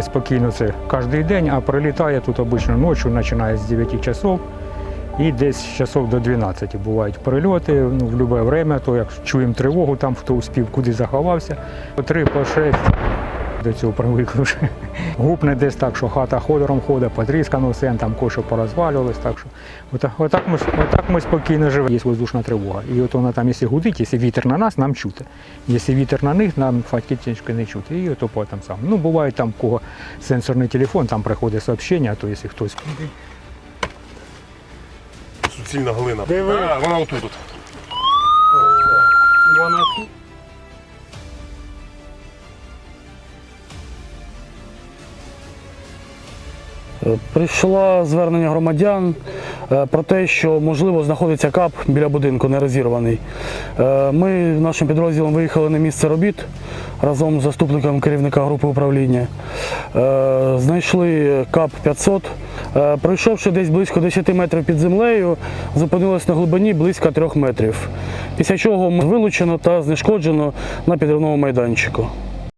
Спокійно це кожен день, а прилітає тут обично ночі, починає з 9 часов і десь часов до 12 бувають прильоти ну, в будь-яке время, то як чуємо тривогу, там хто успів, куди заховався. По три, по шесть до цього привикли вже. Гупне десь так, що хата ходором ходить, потріскано все, там кошо порозвалювалось. Так що отак, отак, ми, отак ми спокійно живемо. Є воздушна тривога. І от вона там, якщо гудить, якщо вітер на нас, нам чути. Якщо вітер на них, нам фактично не чути. І ото по там сам. Ну, буває там, у кого сенсорний телефон, там приходить сообщення, а то якщо хтось Суцільна глина. Диви. А, вона отут. от. вона Прийшло звернення громадян е, про те, що можливо знаходиться кап біля будинку, не розірваний. Е, Ми нашим підрозділом виїхали на місце робіт разом з заступником керівника групи управління. Е, Знайшли кап 500. Е, Пройшовши десь близько 10 метрів під землею, зупинилось на глибині близько 3 метрів. Після чого вилучено та знешкоджено на підривному майданчику.